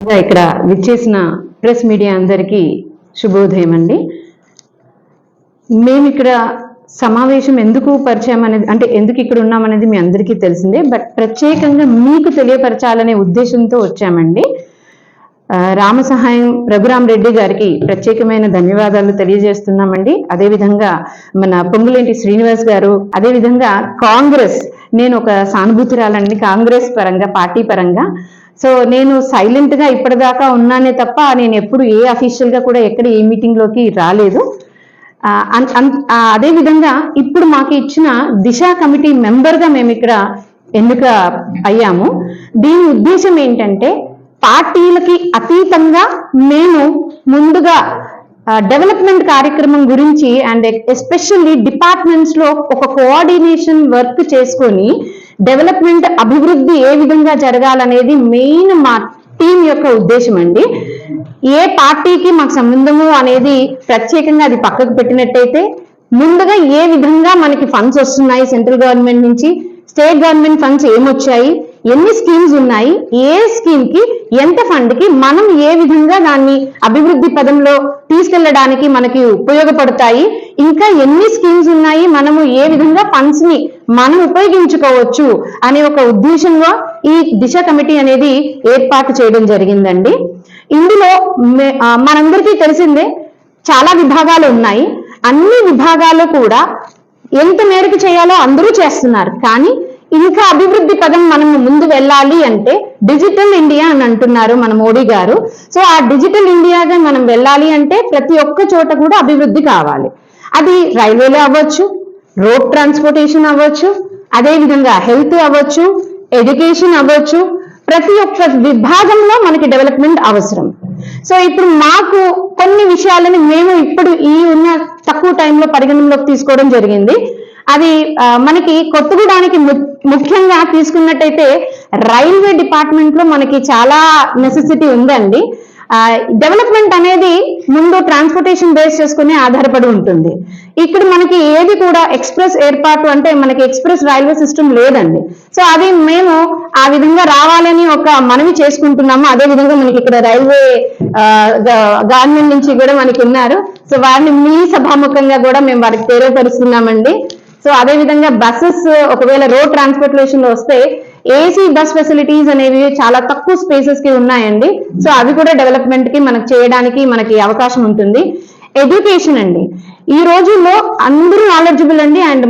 ఇక్కడ విచ్చేసిన press media అందరికీ శుభోదయం అండి. మేము ఇక్కడ సమావేశం ఎందుకు పరిచయం అనేది అంటే ఎందుకు ఇక్కడ ఉన్నామనేది మీ అందరికీ తెలిసిందే బట్ ప్రత్యేకంగా మీకు తెలియపరచాలనే ఉద్దేశంతో వచ్చామండి. రామ సహాయం రఘురామ్ రెడ్డి గారికి ప్రత్యేకమైన ధన్యవాదాలు తెలియజేస్తున్నామండి. అదేవిధంగా మన పొంగులేంటి శ్రీనివాస్ గారు అదేవిధంగా కాంగ్రెస్ నేను ఒక సానుభూతిరాలండి కాంగ్రెస్ పరంగా పార్టీ పరంగా. సో నేను సైలెంట్గా ఇప్పటిదాకా ఉన్నానే తప్ప నేను ఎప్పుడు ఏ అఫీషియల్గా కూడా ఎక్కడ ఏ మీటింగ్లోకి రాలేదు. అదేవిధంగా అదే విధంగా ఇప్పుడు మాకు ఇచ్చిన దిశ కమిటీ మెంబర్గా మేము ఇక్కడ ఎన్నిక అయ్యాము. దీని ఉద్దేశం ఏంటంటే పార్టీలకి అతీతంగా మేము ముందుగా డెవలప్మెంట్ కార్యక్రమం గురించి అండ్ ఎస్పెషల్లీ డిపార్ట్మెంట్స్లో ఒక కోఆర్డినేషన్ వర్క్ చేసుకొని డెవలప్మెంట్ అభివృద్ధి ఏ విధంగా జరగాలనేది మెయిన్ మా టీం యొక్క ఉద్దేశం అండి. ఏ పార్టీకి మాకు సంబంధము అనేది ప్రత్యేకంగా అది పక్కకు పెట్టినట్టయితే ముందుగా ఏ విధంగా మనకి ఫండ్స్ వస్తున్నాయి సెంట్రల్ గవర్నమెంట్ నుంచి స్టేట్ గవర్నమెంట్ ఫండ్స్ ఏమొచ్చాయి ఎన్ని స్కీమ్స్ ఉన్నాయి ఏ స్కీమ్కి ఎంత ఫండ్కి మనం ఏ విధంగా దాన్ని అభివృద్ధి పదంలో తీసుకెళ్ళడానికి మనకి ఉపయోగపడతాయి ఇంకా ఎన్ని స్కీమ్స్ ఉన్నాయి మనము ఏ విధంగా ఫండ్స్ని మనం ఉపయోగించుకోవచ్చు అనే ఒక ఉద్దేశంగా ఈ దిశ కమిటీ అనేది ఏర్పాటు చేయడం జరిగిందండి. ఇందులో మనందరికీ తెలిసిందే చాలా విభాగాలు ఉన్నాయి. అన్ని విభాగాలు కూడా ఎంత మేరకు చేయాలో అందరూ చేస్తున్నారు. కానీ ఇంకా అభివృద్ధి పదం మనం ముందు వెళ్ళాలి అంటే డిజిటల్ ఇండియా అని అంటున్నారు మన మోడీ గారు. సో ఆ డిజిటల్ ఇండియాగా మనం వెళ్ళాలి అంటే ప్రతి ఒక్క చోట కూడా అభివృద్ధి కావాలి. అది రైల్వేలో అవ్వచ్చు రోడ్ ట్రాన్స్పోర్టేషన్ అవ్వచ్చు అదే విధంగా హెల్త్ అవ్వచ్చు ఎడ్యుకేషన్ అవ్వచ్చు ప్రతి ఒక్క విభాగంలో మనకి డెవలప్మెంట్ అవసరం. సో ఇప్పుడు మాకు కొన్ని విషయాలని మేము ఇప్పుడు ఈ ఉన్న తక్కువ టైంలో పరిగణనలోకి తీసుకోవడం జరిగింది. అది మనకి కొత్తగూడానికి ము- ముఖ్యంగా తీసుకున్నట్టయితే రైల్వే డిపార్ట్మెంట్లో మనకి చాలా నెసెసిటీ ఉందండి. డెవలప్మెంట్ అనేది ముందు ట్రాన్స్పోర్టేషన్ బేస్ చేసుకుని ఆధారపడి ఉంటుంది. ఇక్కడ మనకి ఏది కూడా ఎక్స్ప్రెస్ ఏర్పాటు అంటే మనకి ఎక్స్ప్రెస్ రైల్వే సిస్టమ్ లేదండి. సో అది మేము ఆ విధంగా రావాలని ఒక మనవి చేసుకుంటున్నాము. అదే విధంగా మనకి ఇక్కడ రైల్వే గవర్నమెంట్ నుంచి కూడా మనకి ఉన్నారు. సో వారిని మీ సభాముఖంగా కూడా మేము వారికి తెలియపరుస్తున్నామండి సో అదే విధంగా బస్సెస్ ఒకవేళ రోడ్ ట్రాన్స్పోర్టేషన్లో వస్తే ఏసీ బస్ ఫెసిలిటీస్ అనేవి చాలా తక్కువ స్పేసెస్కి ఉన్నాయండి. సో అవి కూడా డెవలప్మెంట్కి మనకు చేయడానికి మనకి అవకాశం ఉంటుంది. ఎడ్యుకేషన్ అండి. ఈ రోజుల్లో అందరూ నాలెడ్జబుల్ అండి అండ్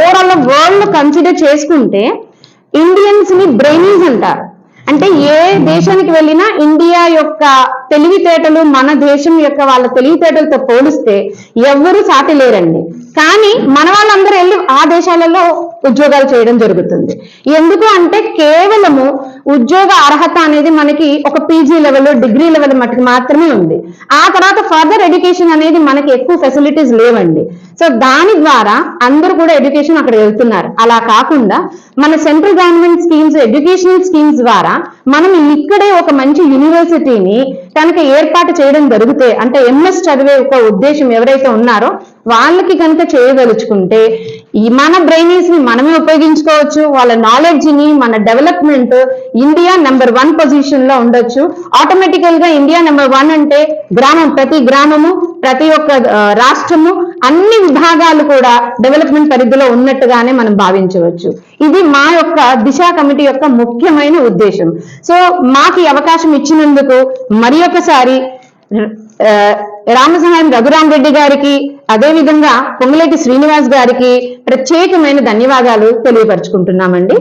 ఓవరాల్ వరల్డ్ కన్సిడర్ చేసుకుంటే ఇండియన్స్ని బ్రెయినీస్ అంటారు. అంటే ఏ దేశానికి వెళ్ళినా ఇండియా యొక్క తెలివితేటలు మన దేశం యొక్క వాళ్ళ తెలివితేటలతో పోలిస్తే ఎవ్వరూ సాటి లేరండి. కానీ మన వాళ్ళందరూ వెళ్ళి ఆ దేశాలలో ఉద్యోగాలు చేయడం జరుగుతుంది. ఎందుకు అంటే కేవలము ఉద్యోగ అర్హత అనేది మనకి ఒక పీజీ లెవెల్ డిగ్రీ లెవెల్ మటుకు మాత్రమే ఉంది. ఆ తర్వాత ఫర్దర్ ఎడ్యుకేషన్ అనేది మనకి ఎక్కువ ఫెసిలిటీస్ లేవండి. సో దాని ద్వారా అందరూ కూడా ఎడ్యుకేషన్ అక్కడ వెళ్తున్నారు. అలా కాకుండా మన central government schemes educational schemes ద్వారా మనం ఇక్కడే ఒక మంచి యూనివర్సిటీని కనుక ఏర్పాటు చేయడం జరిగితే అంటే ఎంఎస్ చదివే ఒక ఉద్దేశం ఎవరైతే ఉన్నారో వాళ్ళకి కనుక చేయదలుచుకుంటే మన బ్రెయినీస్ని మనమే ఉపయోగించుకోవచ్చు వాళ్ళ నాలెడ్జ్ని మన డెవలప్మెంట్ ఇండియా నెంబర్ వన్ పొజిషన్లో ఉండొచ్చు. ఆటోమేటికల్గా ఇండియా నెంబర్ వన్ అంటే గ్రామం ప్రతి గ్రామము ప్రతి ఒక్క రాష్ట్రము అన్ని విభాగాలు కూడా డెవలప్మెంట్ పరిధిలో ఉన్నట్టుగానే మనం భావించవచ్చు. ఇది మా యొక్క దిశ కమిటీ యొక్క ముఖ్యమైన ఉద్దేశం. సో మాకు అవకాశం ఇచ్చినందుకు మరి ఒకసారి రామసహాయం రఘురామ్ రెడ్డి గారికి అదే విధంగా పొంగులేటి శ్రీనివాస్ గారికి ప్రత్యేకమైన ధన్యవాదాలు తెలియపరుచుకుంటున్నామండి.